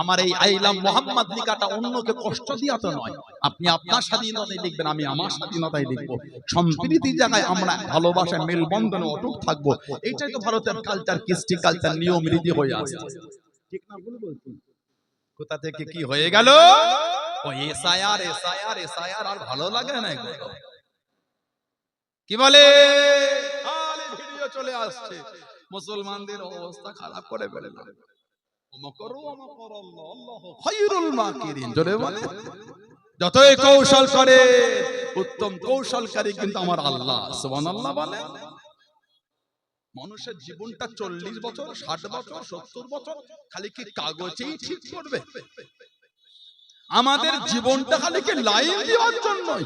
আমার এই আইলাম মোহাম্মদ লিখাটা অন্যকে কষ্ট দিয়া তো নয়। আপনি আপনার স্বাধীনতায় লিখবেন আমি আমার স্বাধীনতায় লিখব। সম্প্রীতির জায়গায় আমরা ভালোবাসায় মেলবন্ধনে অটুট থাকব। এইটাই তো ভারতের কালচার কৃষ্টি কালচার নিয়ম রীতি হয়ে আসছে ঠিক না কোথা থেকে কি হয়ে গেল? ও এসআইআর এসআইআর এসআইআর আর ভালো লাগে না কি বলে? ভিডিও চলে আসছে। মুসলমানদের অবস্থা খারাপ করে ফেললাম যতই কৌশল করে, উত্তম কৌশলকারী কিন্তু আমার আল্লাহ, সুবহানাল্লাহ বলে। মানুষের জীবনটা চল্লিশ বছর, ষাট বছর, সত্তর বছর, খালি কি কাগজেই ঠিক করবে? আমাদের জীবনটা খালি কি লাইন দেওয়ার জন্যই?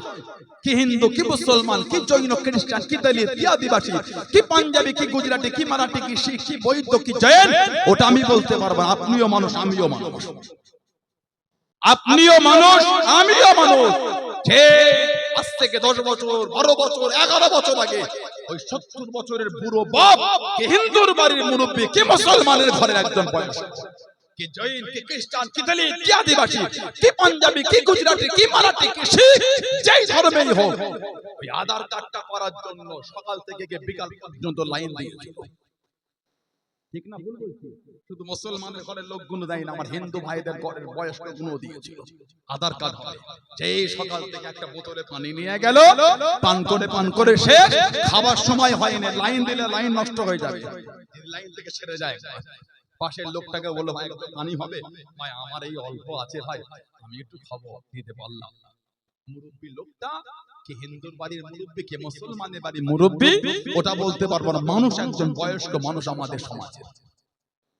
কি হিন্দু কি মুসলমান কি জৈন খ্রিস্টান কি দলিত কি আদিবাসী কি পাঞ্জাবি কি গুজরাটি কি মারাঠি কি শিখ কি বৈদ্য কি জৈন ওটা আমি বলতে পারব আপনিও মানুষ আমিও মানুষ। আপনিও মানুষ আমিও মানুষ। আজ থেকে দশ বছর বারো বছর এগারো বছর আগে ওই সত্তর বছরের বুড়ো বাপ কে হিন্দুর বাড়ির মুরব্বী কি মুসলমানের ঘরের একজন বয়স? কি জৈন কি খ্রিস্টান কি দলিত কি আদিবাসী কি পাঞ্জাবি কি গুজরাটি কি মারাঠি কি শিখ যেই ধর্মেই হোক ওই আধার কার্ডটা করার জন্য সকাল থেকে বিকাল পর্যন্ত লাইন দিয়েছিল। ঠিক না? ভুল বলছি শুধু মুসলমানের ঘরের লোকগুলো দেয় না আমার হিন্দু ভাইদের ঘরের বয়স্কগুলো দিয়েছিল। আধার কার্ড হবে যেই সকাল থেকে একটা বোতলে পানি নিয়ে গেল পান করে পান করে সে খাবার সময় হয়নি লাইন দিলে লাইন নষ্ট হয়ে যাবে। লাইন থেকে ছেড়ে যায় পাশের লোকটাকে বলল ভাই একটু পানি হবে? ভাই আমার এই অল্প আছে ভাই আমি একটু খাব দিতে পারলাম। মুরব্বী লোকটা কি হিন্দুর বাড়ির মুরব্বী কে মুসলমানের বাড়ির মুরব্বী ওটা বলতে পারব না। মানুষ একজন বয়স্ক মানুষ আমাদের সমাজে।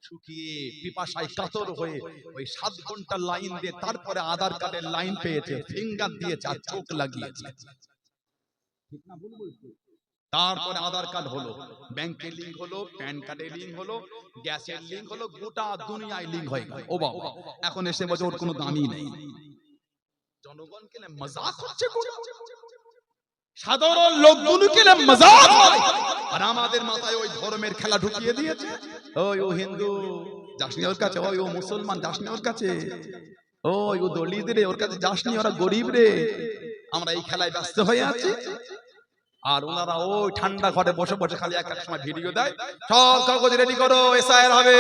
শুকিয়ে পিপাসায় কাতর হয়ে ওই সাত ঘণ্টা লাইন দিয়ে তারপরে আধার কার্ডের লাইন পেয়েছে ফিঙ্গার দিয়েছে আর চোখ লাগিয়েছে। ঠিক না ভুল বলছি? তারপরে আধার কার্ড হলো। ব্যাংকের লিঙ্ক হলো প্যান কার্ডের লিঙ্ক হলো গ্যাসের লিঙ্ক হলো, গোটা দুনিয়ায় লিঙ্ক হয়ে গেল। ও বাবা, এখন এসে বলছে ওর কোনো দামই নেই। জনগণকে মজাক হচ্ছে? সাধারণ লোকগুলো কেলে মজাক হয়। আর আমাদের মাথায় ওই ধর্মের খেলা ঢুকিয়ে দিয়েছে। ওই ও হিন্দু, যাসনি ওর কাছে, ওই ও মুসলমান, যাসনি ওর কাছে। ওই ও দলিত রে ওর কাছে যাসনি, ওরা গরিব রে। আমরা এই খেলায় ব্যস্ত হয়ে আছি। আর ওনারা ওই ঠান্ডা ঘরে বসে বসে খালি এক এক সময় ভিডিও দেয়। সব কাগজ রেডি করো এসআইআর হবে।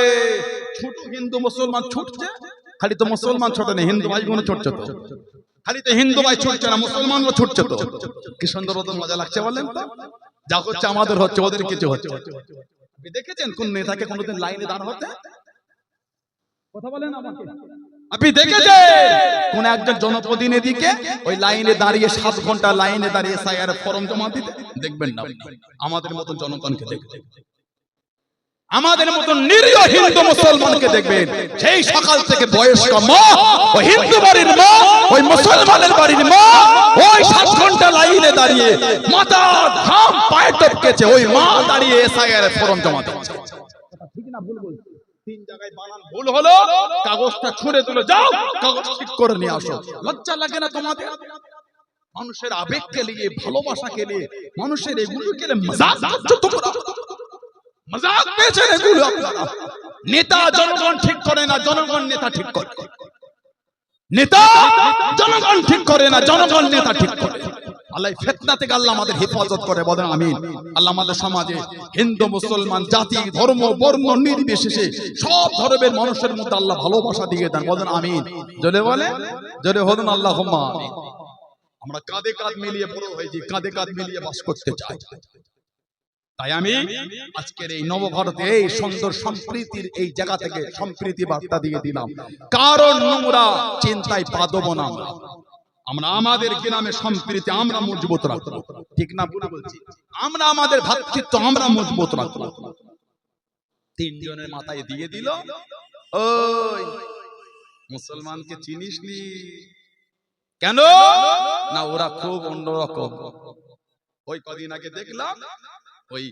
ছোট হিন্দু মুসলমান ছুটছে খালি তো মুসলমান ছোট নেই হিন্দু ভাই বোন ছুটছে তো। খালি তো হিন্দু ভাই ছুটছে না মুসলমানও ছুটছে তো। কি সুন্দর ওদের মজা লাগছে বলেন তো? যা হচ্ছে আমাদের হচ্ছে ওদের কিছু হচ্ছে। দেখেছেন কোন নেতাকে কোনোদিন লাইনে দাঁড় হতে? কথা বলেন আমাকে। আপনি দেখেছেন? কোন একজন জনপ্রতিনিধিকে ওই লাইনে দাঁড়িয়ে সাত ঘণ্টা লাইনে দাঁড়িয়ে সাইয়ার ফর্ম জমা দিতে? দেখবেন না আমাদের মতন জনগণকে দেখবেন। আমাদের মতন নিরীহ হিন্দু মুসলমানকে দেখবেন। সেই সকাল থেকে বয়স্ক মা ওই হিন্দু বাড়ির মা ওই মুসলমানের বাড়ির মা ওই সাত ঘণ্টা লাইনে দাঁড়িয়ে মাথা ঘাম পায়ে টপকেছে ওই মা দাঁড়িয়ে এসআইআর ফর্ম জমা দিচ্ছে। ঠিক না ভুল বলছি। তিন জায়গায় বানান ভুল হলো কাগজটা ছুঁড়ে যাও কাগজ ঠিক করে নিয়ে আসো। লজ্জা লাগে না তোমাদের? মানুষের আবেগকে নিয়ে ভালোবাসাকে নিয়ে মানুষের এগুলোকে মজাক তোমরা মজাক পেয়েছেন এগুলো আপনারা। নেতা জনগণ ঠিক করে না জনগণ নেতা ঠিক করে। নেতা জনগণ ঠিক করে না জনগণ নেতা ঠিক করে। আল্লাহ ফেতনা থেকে আল্লাহ আমাদের হেফাজত করে বলেন, আমিন। আল্লাহ আমাদের সমাজে হিন্দু, মুসলমান, জাতি, ধর্ম, বর্ণ, নির্বিশেষে সব ধর্মের মানুষের মধ্যে আল্লাহ ভালোবাসা দিয়ে দেন। বলেন, আমিন। বলে বলুন? আল্লাহ আমরা কাঁধে কাঁধ মিলিয়ে বড় হয়েছি, কাঁধে কাঁধ মিলিয়ে বাস করতে চাই। তাই আমি আজকের এই নবভারতে এই সুন্দর সম্প্রীতির এই জায়গা থেকে সম্প্রীতি বার্তা দিয়ে দিলাম। কারণ নোংরা চিন্তায় পা দেবো না আমরা। আমাদের গ্রামে সম্প্রীতি আমরা মজবুত রাখব। ঠিক না বলছি? আমরা আমাদের ভাতৃত্ব আমরা মজবুত রাখব। তিনজনের মাথায় দিয়ে দিল, ওই, মুসলমানকে চিনিস নি কেন? না, ওরা খুব অন্যরকম ওই কদিন আগে দেখলাম, ওই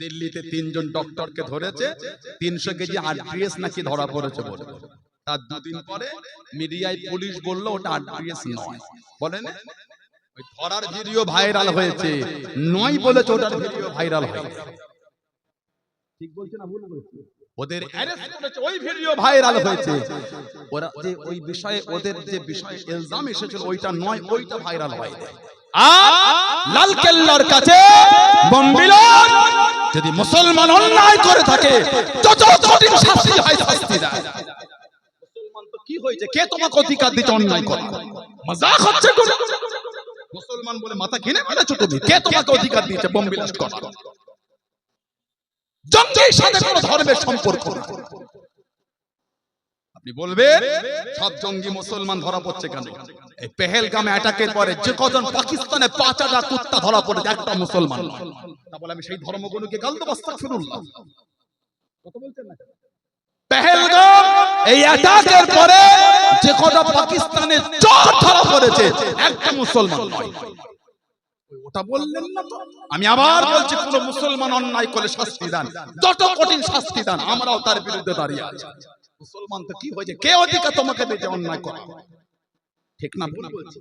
দিল্লিতে তিনজন ডক্টরকে ধরেছে, তিনশো কেজি আরডিএস নাকি ধরা পড়েছে বলে। তার দুদিন পরে মিডিয়ায় পুলিশ বলল ওটা নয়। বলেন ওই ধরার ভিডিও ভাইরাল হয়েছে। নয় বলেছে ওটার ভিডিও ভাইরাল হয়েছে। ঠিক বলছে না ভুল বলছে ওদের অ্যারেস্ট করেছে ওই ভিডিও ভাইরাল হয়েছে। ওরা যে ওই বিষয়ে ওদের যে বিষয়ে ইলজাম এসেছিল ওইটা নয় ওইটা ভাইরাল হয়নি। আর লাল কেল্লার কাছে যদি মুসলমান অন্যায় করে থাকে যত কঠিন শাস্তি হয় শাস্তি দেয়। হয়েছে? কে তোমাকে অধিকার দিতে অন্যায় করে। মজাক হচ্ছে কোনো? মুসলমান বলে মাথা কিনে ফেলেছো তুমি। কে তোমাকে অধিকার দিয়েছে? বোম বিলাস করা। জঙ্গির সাথে কোনো ধর্মের সম্পর্ক আপনি বলবেন সব জঙ্গি মুসলমান ধরা পড়ছে কেন? এই পেহেলগামে অ্যাটাকের পরে যে কজন পাকিস্তানে পাঁচ হাজার কুত্তা ধরা পড়েছে, একটা মুসলমান তা বলে আমি সেই ধর্মগুলোকে গাল দেবো আস্তাগফিরুল্লাহ কথা বলছেন না পেহেলগাম এই অ্যাটাকের পরে যে কটা পাকিস্তানের ধরা পড়েছে, একটা মুসলমান ওটা বললেন না তো। আমি আবার বলছি, কোন মুসলমান অন্যায় করে শাস্তি দান। যত কঠিন শাস্তি দান, আমরাও তার বিরুদ্ধে দাঁড়িয়ে আছি। মুসলমান তো কি হয়েছে? কে অধিকার তোমাকে দিতে অন্যায় করা? ঠিক না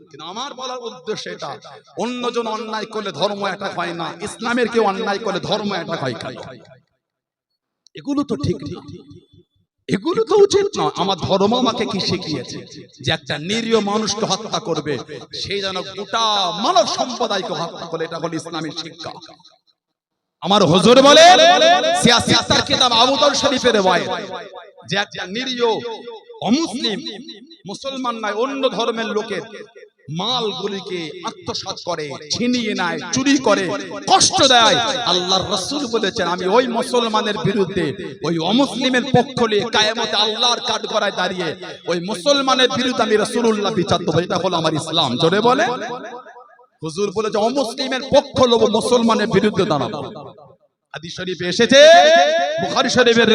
কিন্তু আমার বলার উদ্দেশ্য এটা, অন্যজন অন্যায় করলে ধর্ম এটা হয় না, ইসলামের কেউ অন্যায় করলে ধর্ম এটা হয় এগুলো তো ঠিক না। এগুলো তো উচিত নয়। আমার ধর্ম আমাকে কি শিখিয়েছে? যে একটা নিরীহ মানুষকে হত্যা করবে সেই যেন গোটা মানব সম্প্রদায়কে হত্যা করে, এটা হলো ইসলামের শিক্ষা। আমার হুজুর বলে সিয়াসিয়াতার কিতাব আবু দাউদ শরীফের রওয়ায়েত, যে একটা নিরীহ অমুসলিম, মুসলমান নয়, অন্য ধর্মের লোকের মালগুলিকে আত্মসাৎ করে, ছিনিয়ে নেয়, চুরি করে, কষ্ট দেয়। আল্লাহর রাসূল বলেছেন, আমি ওই মুসলমানের বিরুদ্ধে, ওই অমুসলিমের পক্ষ নিয়ে কায়ামতে আল্লাহর কাঠগড়ায় দাঁড়িয়ে, ওই মুসলমানের বিরুদ্ধে আমি রাসূলুল্লাহ বিচার দেবো। এটা হলো আমার ইসলাম। জোরে বলে। হুজুর বলেছে, অমুসলিমের পক্ষ লোব মুসলমানের বিরুদ্ধে দাঁড়াবো। হাদিস শরীফে এসেছে, বুখারী শরীফের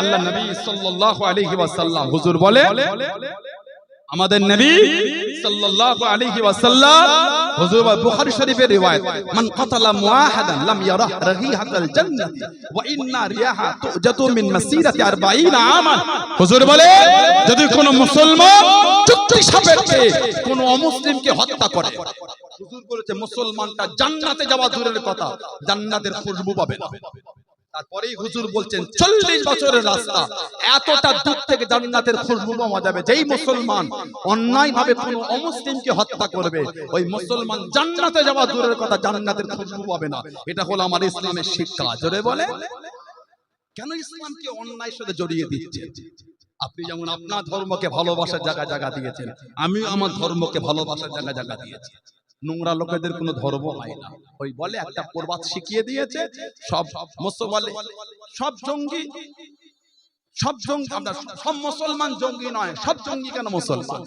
আল্লাহ নবী সাল্লাল্লাহু আলাইহি হুজুর বলে আমাদের নবী সাল্লাল্লাহু আলাইহি ওয়াসাল্লাম, হুজুর বুখারী শরীফের রিওয়ায়াত, মান কাতালা মুআহাদান লাম ইয়ারাহ রাহিহাতাল জান্নাতি ওয়া ইন্না রিয়াহা তুজাতু মিন মাসিরাতি 40 আমান। হুজুর বলে, যদি কোনো মুসলমান চুক্তি সাপেক্ষে কোন অমুসলিমকে হত্যা করে, হুজুর বলেছে, মুসলমানটা জান্নাতে যাওয়া দূরের কথা, জান্নাতের খুশবু পাবে না। তারপরেই হুজুর বলছেন চল্লিশ বছরের রাস্তা। এতটা দূর থেকে জান্নাতের খুশবু পাওয়া যাবে। যেই মুসলমান অন্যায় ভাবে কোন অমুসলিমকে হত্যা করবে ওই মুসলমান জান্নাতে যাওয়া দূরের কথা জান্নাতের খুশবু পাবে না। এটা হলো আমার ইসলামের শিক্ষা। জোরে বলে? কেন ইসলামকে অন্যায়ের সাথে জড়িয়ে দিচ্ছে? আপনি যেমন আপনার ধর্মকে ভালোবাসার জায়গা জায়গা দিয়েছেন আমিও আমার ধর্মকে ভালোবাসার জায়গা জায়গা দিয়েছি। নোংরা লোকেদের কোনো ধর্ম হয় না। ওই বলে একটা প্রবাদ শিখিয়ে দিয়েছে, সব মুসল বলে সব জঙ্গি সব জঙ্গি, আমরা সব মুসলমান জঙ্গি নয়, সব জঙ্গি কেন মুসলমান?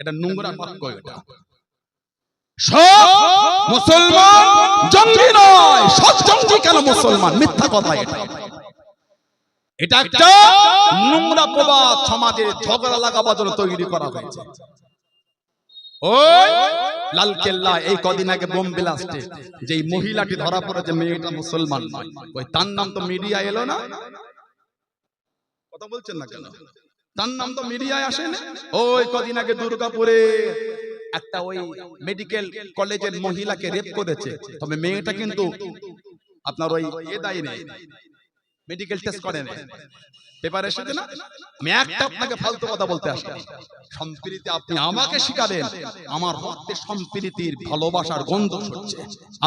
এটা নোংরা বাক্য এটা। সব মুসলমান জঙ্গি নয়, সব জঙ্গি কেন মুসলমান? মিথ্যা কথা এটা। এটা একটা নোংরা প্রবাদ, সমাজে ঝগড়া লাগাবার জন্য তৈরি করা হয়েছে। কেল্লা এই কদিন আগে বোম ধরা পড়েছে, মেয়েটা মুসলমান ওই তার নাম তো এলো না? তার নাম তো মিডিয়ায় ওই কদিন আগে দুর্গাপুরে একটা ওই মেডিকেল কলেজের মহিলাকে রেপ করেছে। তবে মেয়েটা কিন্তু আপনার ওই এ দায়ী নেই। মেডিকেল টেস্ট করে পেপার এসেছে না? আমি একটা আপনাকে ফালতু কথা বলতে আসি সম্প্রীতি আপনি আমাকে শিখাবেন। আমার রক্তে সম্প্রীতির ভালোবাসার গন্ধ ছড়ছে।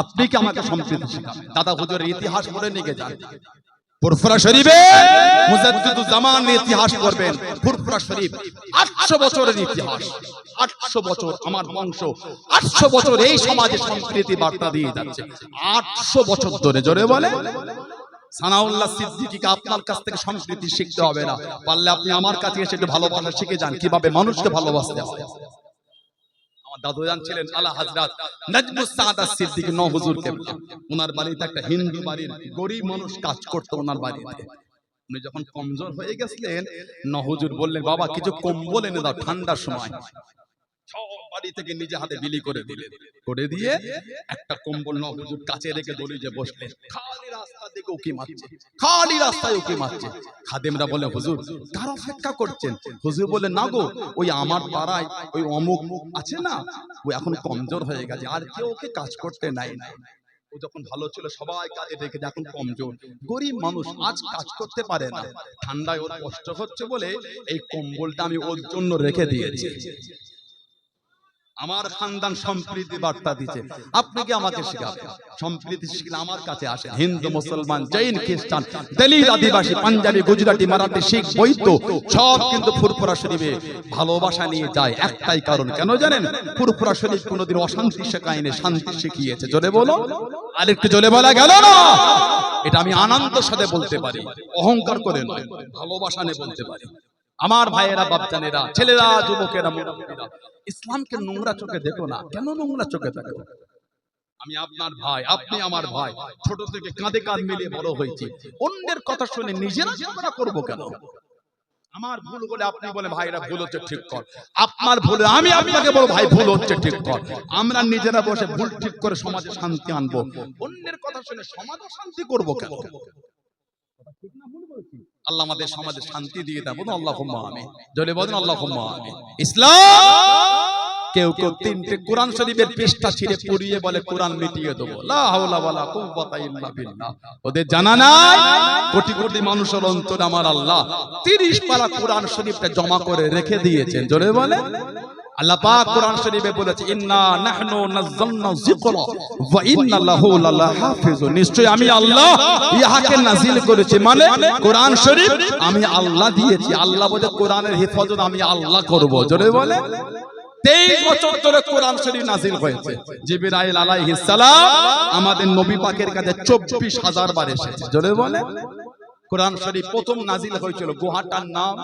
আপনি কি আমাকে সম্প্রীতি শিখাবেন? দাদা হুজুরের ইতিহাস পড়ে নিয়ে যান। ফুরফুরা শরীফে জামান ইতিহাস পড়বেন। ফুরফুরা শরীফ 800 বছরের ইতিহাস। 800 বছর আমার বংশ। 800 বছর এই সমাজে সম্প্রীতি বার্তা দিয়ে যাচ্ছে। 800 বছর ধরে জোরে বলে সানাউল্লাহ সিদ্দিকীকে আপনার কাছ থেকে সংস্কৃতি শিখতে হবে না। পারলে আপনি আমার কাছে এসে একটু ভালোবাসা শিখে যান, কীভাবে মানুষকে ভালোবাসতে আলা সাদাত সিদ্দিক বাড়িতে একটা হিন্দু গরিব মানুষ কাজ করতো ওনার উনি যখন কমজোর হয়ে গেছিলেন, ন হুজুর বললেন, বাবা, কিছু কম্বল এনে দাও ঠান্ডার সময়। সব বাড়ি থেকে নিজে হাতে বিলি করে দিলেন করে দিয়ে একটা কম্বল ন হুজুর কাছে রেখে দড়ি যে বসলেন খালি রাস্তা দিকে উকি মারছে। খালি রাস্তায় উকি মারছে। খাদেমরা বলে হুজুর কার অপেক্ষা করছেন? হুজুর বলে না গো ওই আমার পাড়ায় ওই অমুক আছে না? ও এখন কমজোর হয়ে গেছে। আর কেউ ওকে কাজ করতে নাই। না ও যখন ভালো ছিল সবাই কাজে রেখে এখন কমজোর। গরিব মানুষ আজ কাজ করতে পারে না। ঠান্ডায় ওর কষ্ট হচ্ছে বলে এই কম্বলটা আমি ওর জন্য রেখে দিয়েছি। আমার খানদান সম্প্রীতি বার্তা দিচ্ছে আপনি কি আমাকে শেখাবেন? সম্প্রীতি শিখলে আমার কাছে আসে। হিন্দু, মুসলমান, জৈন, খ্রিস্টান দলিত আদিবাসী, পাঞ্জাবি, গুজরাটি, মারাঠি, শিখ, বৈদ্য, সব কিন্তু ফুরফুরা শরীফে ভালোবাসা নিয়ে যায়। একটাই কারণ, কেন জানেন? ফুরফুরা শরীফ কোনোদিন অশান্তি শেখায়নি শান্তি শিখিয়েছে। জোরে বলো। আর একটু জোরে বলা গেল না? এটা আমি আনন্দের সাথে বলতে পারি। অহংকার করে নয় ভালোবাসা নিয়ে বলতে পারি। আমার ভাইয়েরা বাপজানেরা ছেলেরা যুবকেরা মুরব্বীরা ইসলামকে নোংরা চোখে দেখো না। কেন নোংরা চোখে দেখো? আমি আপনার ভাই আপনি আমার ভাই। ছোট থেকে কাঁধে কাঁধ মিলিয়ে বড় হয়েছি। অন্যের কথা শুনে নিজেরা ঝগড়া করব কেন? আমার ভুল বলে আপনি বলে ভাইরা ভুল হচ্ছে ঠিক কর। আপনার ভুলে আমি আপনাকে বলব ভাই ভুল হচ্ছে ঠিক কর। আমরা নিজেরা বসে ভুল ঠিক করে সমাজে শান্তি আনব। অন্যের কথা শুনে সমাজে শান্তি করব কেন? আল্লাহ আমাদের সমাজে শান্তি দিয়ে দেবো আল্লাহ আমি জলে বলেন আল্লাহ আমি ইসলাম! কেউ কেউ তিনটে কোরআন শরীফের পৃষ্ঠা ছিঁড়ে পুড়িয়ে বলে, কোরআন মিটিয়ে দেবো। ওদের জানা নাই? কোটি কোটি মানুষের অন্তর আমার আল্লাহ 30 পারা কোরআন শরীফটা জমা করে রেখে দিয়েছেন। জোরে বলে কোরআন আমি আল্লাহ মানে হয়েছে। আমাদের নবী পাকের কাছে চব্বিশ হাজার বার এসেছে। জোরে বলে। কোরআন শরীফ প্রথম নাজিল হয়েছিল গুহাটার নাম।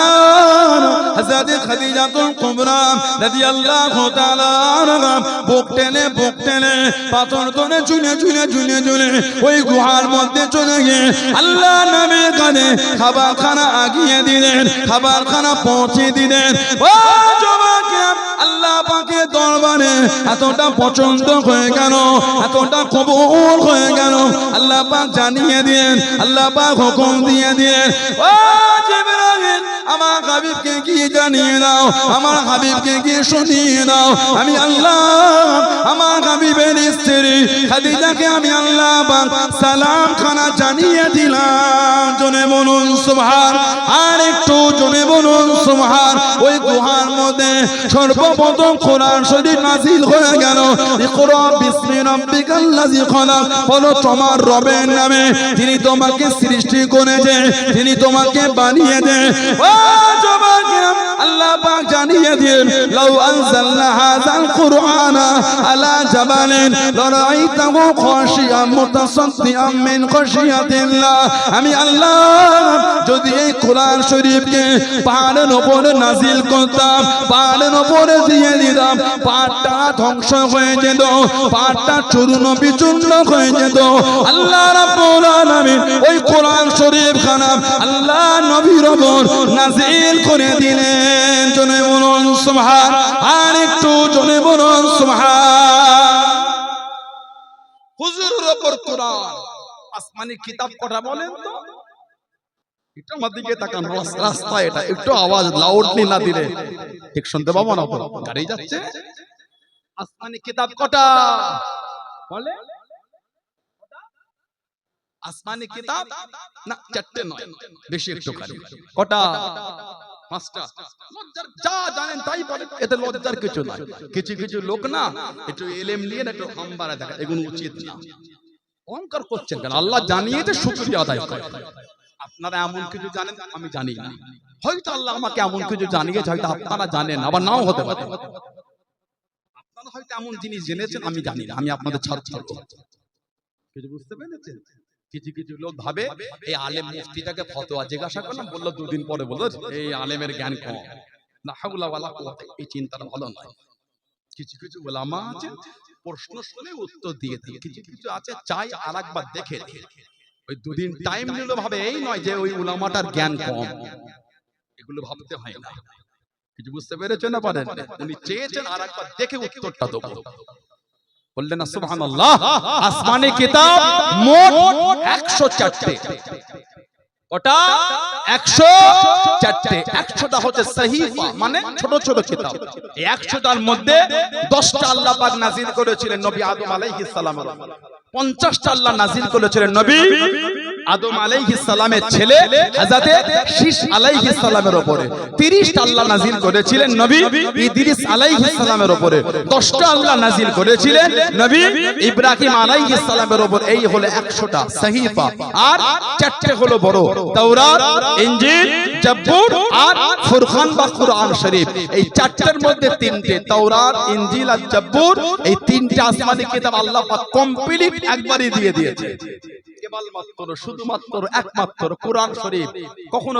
হযরত খাদিজাতুল কুবরা রাদিয়াল্লাহু তাআলা আনহা। বুক টেনে বুক টেনে, পাথর করে চুনে চুনে চুনে চুনে ওই গুহার মধ্যে চলে গিয়ে আল্লাহ নবীর কানে খাবার খানা আগিয়ে দিলেন খাবার খানা পৌঁছে দিলেন। আল্লাহ এতটা পছন্দ হয়ে গেল, এতটা কবুল হয়ে গেল। আল্লাহ জানিয়ে দিয়েন আল্লাহ হুকুম দিয়ে জিবরাইল আমার হাবিবকে গিয়ে জানিয়ে দাও? আমার হাবিবকে গিয়ে শুনিয়ে দাও? আমি আল্লাহ আমার হাবিবের স্ত্রী খাদিজাকে আমি আল্লাহ সালাম খানা জানিয়ে দিলাম। জনে বলুন সুবহান। আর একটু জনে বলুন সুবহান। ওই গুহার মধ্যে সর্বপ্রথম কোরআন শরীর নাযিল হয়ে গেল। বলো তোমার রবের নামে তিনি তোমাকে সৃষ্টি করেছে তিনি তোমাকে ও যুবকেরা, আল্লাহ পাক জানিয়ে দিন লাউ আনজালনা হাযাল কুরআনা আলা জাবালিন, লারাইতাহু খাশিয়াম মুতাসাদ্দিআম মিন খাশিয়াতিল্লাহ। আমি আল্লাহ এই কোরআন শরীফকে পাহাড়ের উপরে নাজিল করতাম পাহাড়ের উপরে দিয়ে দিতাম পাহাড়টা ধ্বংস হয়ে যেত পাহাড়টা চূর্ণ বিচূর্ণ হয়ে যেত। আল্লাহ রাব্বুল ওই কোরআন শরীফ খানা আল্লাহ নবীর ওপর নাজিল করে দিলেন। জনে বলুন, সুবহান, আর একটু জনে বলুন, সুবহান। হুজুরের ওপর কোরআন, আসমানি কিতাব কটা বলেন তো? একটু আমার দিকে তাকান রাস- রাস্তা এটা একটু আওয়াজ লাউডলি না দিলে ঠিক শুনতে পাবো না তো? গাড়ি যাচ্ছে। আসমানি কিতাব কটা? বলে? আসমানি কিতাব? না চারটে নয়। বেশি একটু কটা? পাঁচটা। লজ্জার যা জানেন তাই বলেন। এতে লজ্জার কিছু নাই। কিছু কিছু লোক না একটু এলেম নিয়ে না একটু হাম্বারা দেখা। এগুলো উচিত না। অহংকার করছেন কেন? আল্লাহ জানিয়েছে শুকরিয়া আদায় করে। আপনারা এমন কিছু জানেন? আমি জানি না। হয়তো আল্লাহ আমাকে এমন কিছু জানিয়েছে হয়তো আপনারা জানেন আবার নাও হতে পারে। আপনারা হয়তো এমন জিনিস জেনেছেন আমি জানি না আমি আপনাদের ছাত্র কিছু বুঝতে পেরেছেন? কিছু কিছু লোক ভাবে এই আলেম মুফতিটাকে ফতোয়া জিজ্ঞাসা করলাম বলল দুদিন পরে বলল এই আলেমের জ্ঞান কম। না হাউলা ওয়ালা এই চিন্তাটা ভালো নয়। কিছু কিছু ওলামা আছে প্রশ্ন শুনে উত্তর দিয়ে দেয় কিছু কিছু আছে চাই আর একবার দেখে দেখে ওই দুদিন টাইম নিল ভাবে এই নয় যে ওই উলামাটার জ্ঞান কম। এগুলো ভাবতে হয় না। কিছু বুঝতে পেরেছেন না পারেন? উনি চেয়েছেন আর একবার দেখে উত্তরটা দেবো। বললেন না সুবহানাল্লাহ আসমানি কিতাব মোট 104টে ওটা 104টে 100টা হচ্ছে সহিফা মানে ছোট ছোট কিতাব। এই 100টার মধ্যে 10টা আল্লাহ পাক নাযিল করেছিলেন নবী আদম আলাইহিস সালামের 50টা আল্লাহ নাজিল করেছিলেন নবী। আদম আলাইহিস সালামের ছেলে হযরতে শীশ আলাইহিস সালামের উপরে। 30টা আল্লাহ নাযিল করেছিলেন নবী ইদ্রিস আলাইহিস সালামের উপরে। 10টা আল্লাহ নাযিল করেছিলেন নবী ইব্রাহিম আলাইহিস সালামের উপর। এই হলো 100টা সহিফা। আর চারটে হলো বড়। তাওরাত ইনজিল জাবুর আর ফুরকান বা কুরআন শরীফ। এই চারটার মধ্যে তিনটে তাওরাত ইনজিল আর জাবুর এই তিনটে আসমানি কিতাব আল্লাহ পাক কমপ্লিট একবারই দিয়ে দিয়েছে। কেবলমাত্র শুধুমাত্র একমাত্র কোরআন শরীফ। কখনো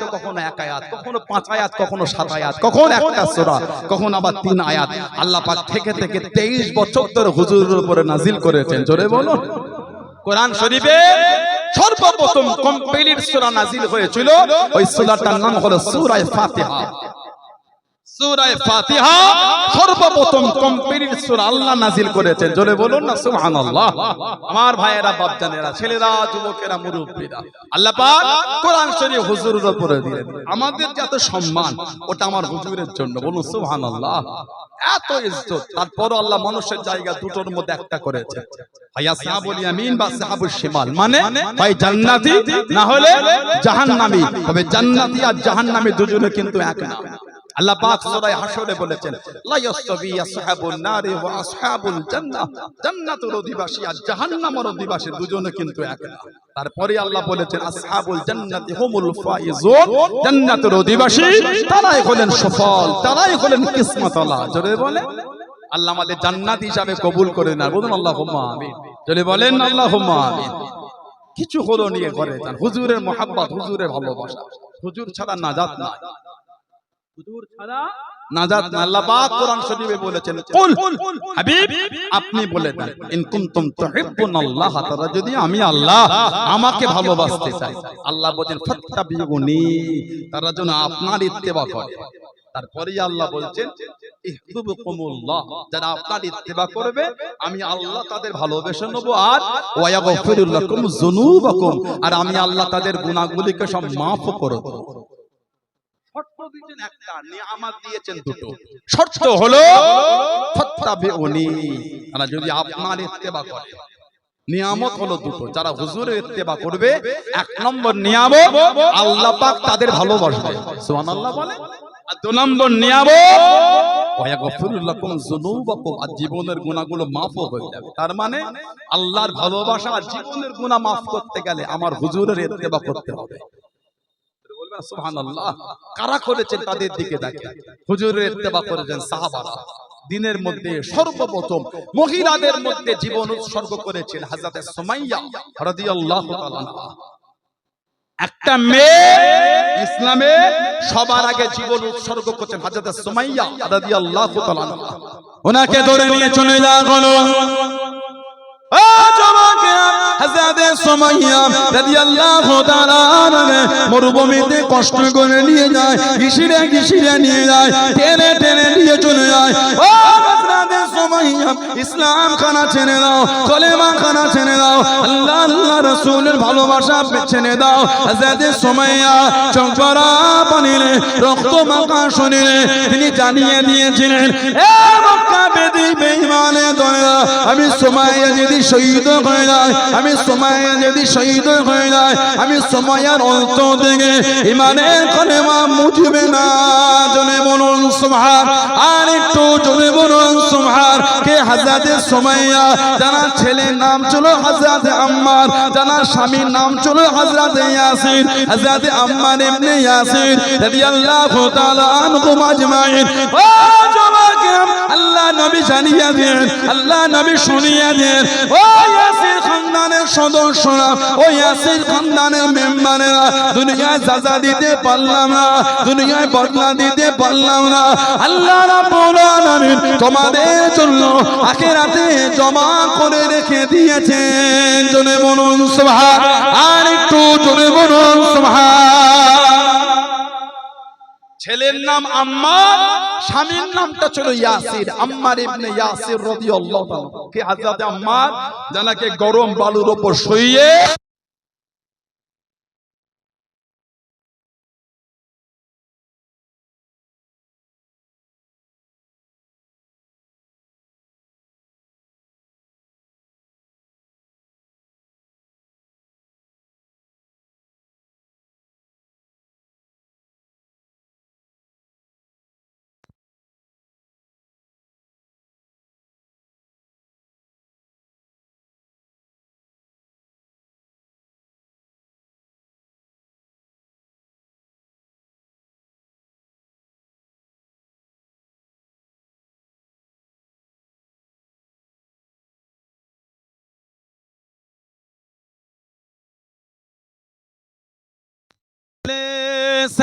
তো কখনো এক আয়াত কখনো পাঁচ আয়াত কখনো সাত আয়াত কখনো একটা সূরা কখনো আবার তিন আয়াত। আল্লাহ পাক থেকে থেকে 23 বছর ধরে হুজুরের উপরে নাজিল করেছেন। জোরে বলুন। কোরআন শরীফে সর্বপ্রথম কমপ্লিট সূরা নাজিল হয়েছিল। ওই সূরাটার নাম হলো সূরা ফাতিহা। সূরা ফাতিহা সর্বপ্রথম সূরা আল্লাহ নাজিল করেছেন। জোরে বলুন না সুবহানাল্লাহ। আমার ভাইয়েরা বাপজানেরা ছেলেরা যুবকেরা মুরব্বীরা আল্লাহ পাক কোরআন শরীফ হুজুরের উপরে দিলেন। আমাদের যত সম্মান ওটা আমার হুজুরের জন্য বলুন সুবহানাল্লাহ। এত ইজ্জত। তারপর আল্লাহ মানুষের জায়গা দুটোর মধ্যে একটা করেছে। ইয়ামিন বা সাহাবুল শিমাল। মানে ভাই জান্নাতি না হলে জাহান্নামী। তবে জান্নাতি আর জাহান্নামী দুজনে কিন্তু এক না। আল্লাহ পাক সূরা হাশরে বলেছেন লা ইয়াসতাবি আসহাবুন নারি ওয়া আসহাবুল জান্নাহ। জান্নাতুর অধিবাসী আর জাহান্নামের অধিবাসী দুজনে কিন্তু এক না। তারপরে আল্লাহ বলেছেন আসহাবুল জান্নাতি হুমুল ফাইজুন। জান্নাতের অধিবাসী তারাই হলেন সফল তারাই হলেন কিসমতওয়ালা জোরে বলে। আল্লাহ আমাদের জান্নাত হিসাবে কবুল করে না বলুন আল্লাহুম্মা আমিন। জোরে বলেন আল্লাহুম্মা আমিন। কিছু হলো নিয়ে ঘরে যান। হুজুরের মোহাব্বত হুজুরের ভালোবাসা। হুজুর ছাড়া নাজাত নাই। হুজুর ছাড়া নাজাত আল্লাহ পাক কোরআন শরীফে বলেছেন কুল হাবিব আপনি বলে দেন ইন কুনতুম তুহিব্বুনাল্লাহ তারা যদি আমি আল্লাহ আমাকে ভালোবাসতে চাই আল্লাহ বলেন ফাত্তাবিউনি তারা যেন আপনার ইত্তেবা করে। তারপরেই আল্লাহ বলছেন ইহবুবুকুমুল্লাহ যারা আপনার ইত্তেবা করবে আমি আল্লাহ তাদের ভালোবেসে নেব আর ওয়ায়াগফিরু লাকুম যুনুবাকুম। আর আমি আল্লাহ তাদের গুনাহগুলিকে সব মাফ করে দেব। শর্ত দিয়েছেন একটা নিয়ামত দিয়েছেন দুটো। শর্ত হলো তারা যদি আপনার ইত্তেবা করে নিয়ামত হলো দুটো। যারা হুজুরের ইত্তেবা করবে এক নম্বর নিয়ামত আল্লাহ পাক তাদের ভালোবাসবে। সুবহানাল্লাহ বলে। আর দু নম্বর নিয়ামত আর জীবনের গুনাহগুলো মাফও হয়ে যাবে। তার মানে আল্লাহর ভালোবাসা আর জীবনের গুনাহ মাফ করতে গেলে আমার হুজুরের ইত্তেবা করতে হবে। সুবহানাল্লাহ। কারা করেছেন তাদের দিকে দেখে হুজুরের ইত্তেবা করেছেন সাহাবারা। দিনের মধ্যে সর্বপ্রথম মহিলাদের মধ্যে জীবন উৎসর্গ করেছেন হযরত সুমাইয়া রাদিয়াল্লাহু তাআলা একটা মেয়ে ইসলামে সবার আগে জীবন উৎসর্গ করছেন হযরত সুমাইয়া রাদিয়াল্লাহু তাআলা ওনাকে ধরে নিয়ে চলে যা হলো মরুভূমিতে কষ্ট করে নিয়ে যায়, ঘিসিরে ঘিসিরে নিয়ে যায়, টেনে টেনে নিয়ে চলে যায়। ইসলাম খানা ছেড়ে দাও কলেমা খানা ছেড়ে দাও, আল্লাহ আল্লাহ রাসূলের ভালোবাসা ছেড়ে দাও। হাজরাতে সুমাইয়া চঙ্করা পানিলে রক্ত মাখা শরীরে তিনি জানিয়ে আমি সুমাইয়া যদি শহীদ হয়ে যায়, আমি সময় যদি শহীদ হয়ে যায়, আমি সুমাইয়ার অন্ত থেকে ইমানের কলেমা মুছবে না। জনে বলুন, সুবহান। আর একটু জনে বলুন, সুবহান। কে হাজরাতে সুমাইয়া? জানা ছেলের নাম ছিল হাজরাতে আম্মার জানা স্বামীর নাম ছিল হাজরাতে ইয়াসির, হাজরাতে আম্মার ইবনে ইয়াসির, রাদিয়াল্লাহু তাআলা আনহুম আজমাইন ও আল্লাহ নবী জানিয়ে দেন, আল্লাহ নবী শুনিয়ে দেন ও ইয়াসির দিতে পারলাম না, দুনিয়ায় বদলা দিতে পারলাম না। আল্লাহ রাব্বুল তোমাদের জন্য আখিরাতে জমা করে রেখে দিয়েছেন। জনে বলুন সুবহান, আর একটু জনে বলুন সুবহান। ছেলের নাম আম্মার স্বামীর নামটা ছিল ইয়াসির, আম্মার ইবনে ইয়াসির রাদিয়াল্লাহু তাআলা। কে হযরত আম্মার? জানাকে গরম বালুর উপর শুইয়ে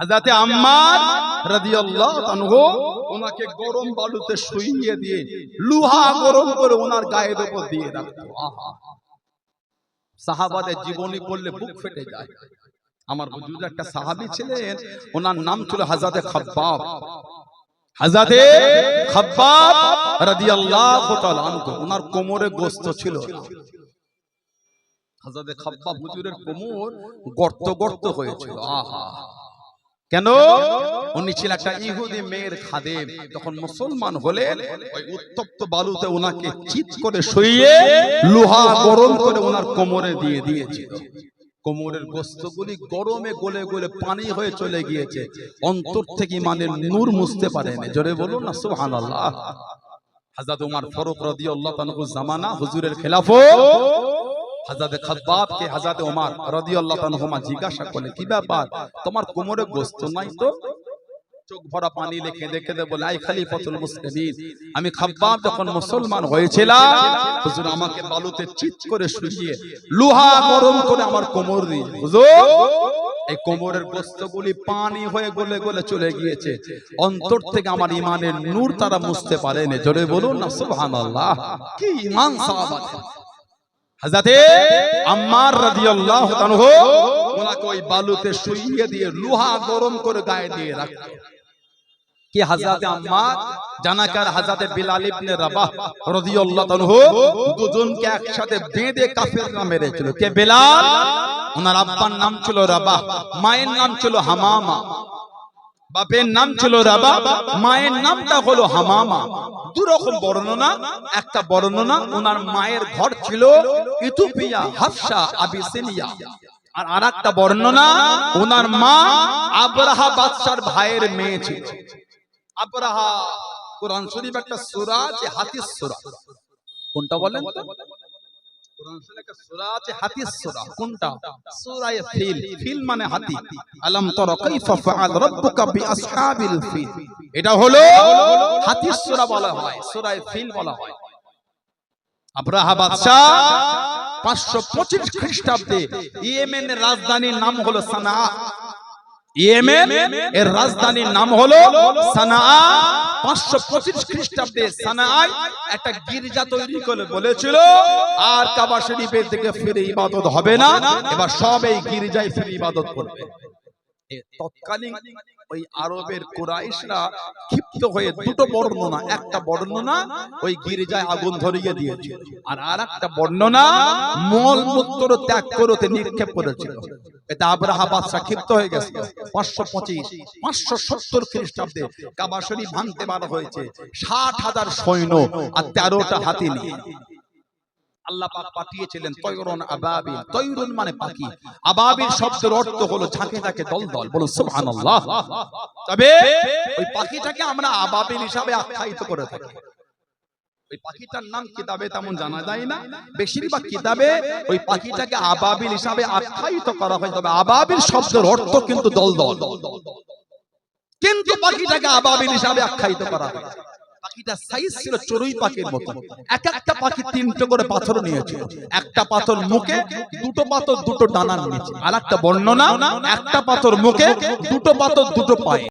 হযরত আম্মার ওনাকে গরম বালুতে শুইয়ে দিয়ে গরম করে ওনার গায়ের উপর দিয়ে রাখতো। আহা। সাহাবাদের জীবনী বুক ফেটে যায়। আমার হুজুর একটা সাহাবী ছিলেন, ওনার নাম ছিল হযরত খাব্বাব। রাদিয়াল্লাহু তাআলা আনহু, ওনার কোমরে গোশত ছিল। হযরত খাব্বাব হুজুরের কোমর গর্ত গর্ত হয়েছিল। আহা। কেন? উনি ছিলেন একটা ইহুদি মেয়ের খাদেম। তখন মুসলমান হলেন ওই উত্তপ্ত বালুতে ওনাকে চিত করে শুইয়ে লোহা গরম করে ওনার কোমরে দিয়ে দিয়েছিল। কোমরের গোস্তগুলি গরমে গলে গলে পানি হয়ে চলে গিয়েছে। অন্তর থেকে মানে নূর মুছতে পারেনি। জোরে বলুন না সুবহানাল্লাহ। হাজরত উমার ফারুক রাদিয়াল্লাহু তাআলা জামানা হুজুরের খেলাফত? ওমর রাদিয়াল্লাহু জিজ্ঞাসা করলে, কি ব্যাপার? তোমার কোমরে নাই তো? চোখ ভরা পানি লেখে দেখে মুসলিমিন। আমি খাব্বাব যখন মুসলমান হয়েছিলাম, হুজুর আমাকে বালুতে চিত করে শুইয়ে লোহা গরম করে আমার কোমর দিয়ে, হুজুর, এই কোমরের গোস্তগুলি পানি হয়ে গলে গলে চলে গিয়েছে। অন্তর থেকে আমার ইমানের নূর তারা মুছতে পারেনি। জোরে বলুন না, সুবহানাল্লাহ। কি ইমান সাহাবাদের। হাজাতে আম্মার রাদিয়াল্লাহু তাআলা ওনাকে ওই বালুতে শুইয়ে দিয়ে লোহা গরম করে গায়ে দিয়ে রাখতো কি হাজরাতে আম্মার? জানাকার হাজরাতে বিলাল ইবনে রাবাহ রাদিয়াল্লাহু তাআলা দুজনকে একসাথে বেঁধে কাফিররা মেরেছিল কে বিলাল? ওনার আব্বার নাম ছিল রাবাহ, মায়ের নাম ছিল হামামা। বাপের নাম ছিল রাবা, মায়ের নামটা হলো হামামা। দু রকম বর্ণনা, একটা বর্ণনা, ওনার মায়ের ঘর ছিল ইথিওপিয়া, হাফসা, আবিসিনিয়া। আর আরেকটা বর্ণনা, ওনার মা আবরাহা বাদশার ভাইয়ের মেয়ে ছিল। আবরাহা, কোরআন শরীফ একটা সূরা আছে হাতিস কোনটা বলেন কোরআন শরীফে একটা সূরা আছে হাতিস সূরা। কোনটা? সূরায়ে ফিল। ফিল। মানে হাতি। আলাম তারা কাইফা ফাআল রাব্বুকা বিআসহাবিল ফিল। এটা হলো হাতিস সূরা বলা হয় সূরায়ে ফিল বলা হয়। আব্রাহা বাদশা 525 খ্রিস্টাব্দে ইয়েমেনের রাজধানীর নাম হলো সানা ইয়েমেন এর রাজধানীর নাম হলো সানা পাঁচশো পঁচিশ খ্রিস্টাব্দে সানায় একটা গির্জা তৈরি করে বলেছিল আর কাবা শরীফের দিকে ফিরে ইবাদত হবে না। এবার সব এই গির্জায় ফিরে ইবাদত করবে। তৎকালীন ওই আরবের কুরাইশরা ক্ষিপ্ত হয়ে দুটো বর্ণনা একটা বর্ণনা ওই গির্জায় আগুন ধরিয়ে দিয়েছিল। আর আর একটা বর্ণনা মল মূত্র ত্যাগ করতে নিক্ষেপ করেছিল। এটা আব্রাহা বাদশা ক্ষিপ্ত হয়ে গেছে। পাঁচশো পঁচিশ পাঁচশো সত্তর খ্রিস্টাব্দে কাবা শরীফ ভাঙতে হয়েছে। ষাট হাজার সৈন্য আর তেরোটা হাতি নিয়ে আল্লাহ পাক পাঠিয়েছিলেন তৈরন আবাবিল তৈরন মানে পাখি। আবাবিল শব্দের অর্থ হলো ঝাঁকে ঝাঁকে দল দল বলুন সুবহানাল্লাহ। তবে ওই পাখিটাকে আমরা আবাবিল হিসাবে আখ্যায়িত করে থাকি। ওই পাখিটার নাম কিতাবে তেমন জানা যায় না। বেশিরভাগ কিতাবে ওই পাখিটাকে আবাবিল হিসাবে আখ্যায়িত করা হয়। তবে আবাবিল শব্দের অর্থ কিন্তু দল দল কিন্তু পাখিটাকে আবাবিল হিসাবে আখ্যায়িত করা হয়। পাখিটার সাইজ ছিল চড়ুই পাখির মতো। এক একটা পাখি তিনটে করে পাথর নিয়েছিল একটা পাথর মুখে দুটো পাথর দুটো ডানার নিচে। আর একটা বর্ণনা একটা পাথর মুখে দুটো পাথর দুটো পায়ে।